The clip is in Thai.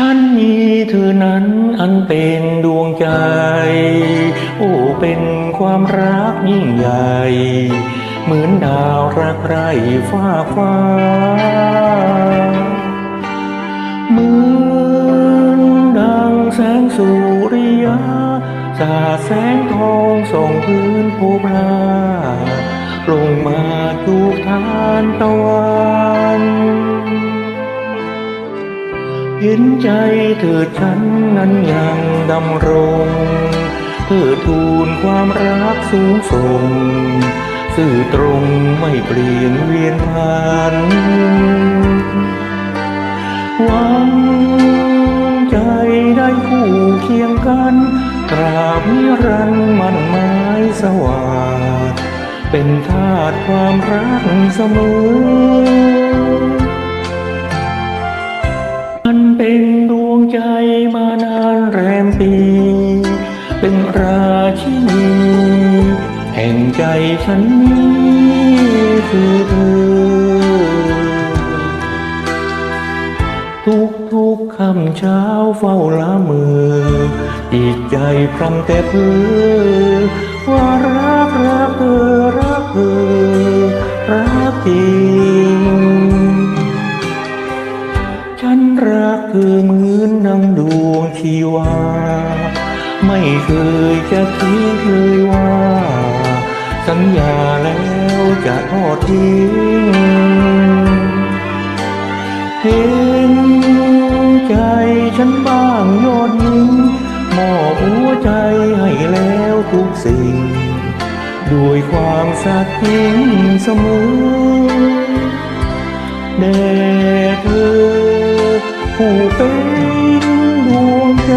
ฉันมีเธอนั้นอันเป็นดวงใจ โอ้เป็นความรักยิ่งใหญ่ เหมือนดาวรักไร้ฟ้าฟ้า เหมือนดังแสงสุริยะสาแสงทองส่องพื้นภูพราลงมาจูบทานตะวัน เห็นใจเธอฉันนั้นยังดำรงเธอทูลความรักสูงส่งสื่อตรงไม่เปลี่ยนเวียนผ่านหวังใจได้คู่เคียงกันตราบนิรันดร์มันหมายสว่างเป็นทาสความรักเสมอ เป็นราชินีแห่งใจฉันนี้คือเธอ ทุกทุกคำเช้าเฝ้าละเมือจิตใจพรำแต่เพื่อว่ารักรักเธอรักเธอรักจริง ฉันรักเธอเหมือนดังดวงชีวา ไม่เคยจะคิดเลยว่า สัญญาแล้วจะทอดทิ้งเห็นใจฉันบ้างยอดยิงมอบหัวใจให้แล้วทุกสิ่ง ด้วยความสัตย์จริงเสมอแด่เธอผู้เป็นดวงใจ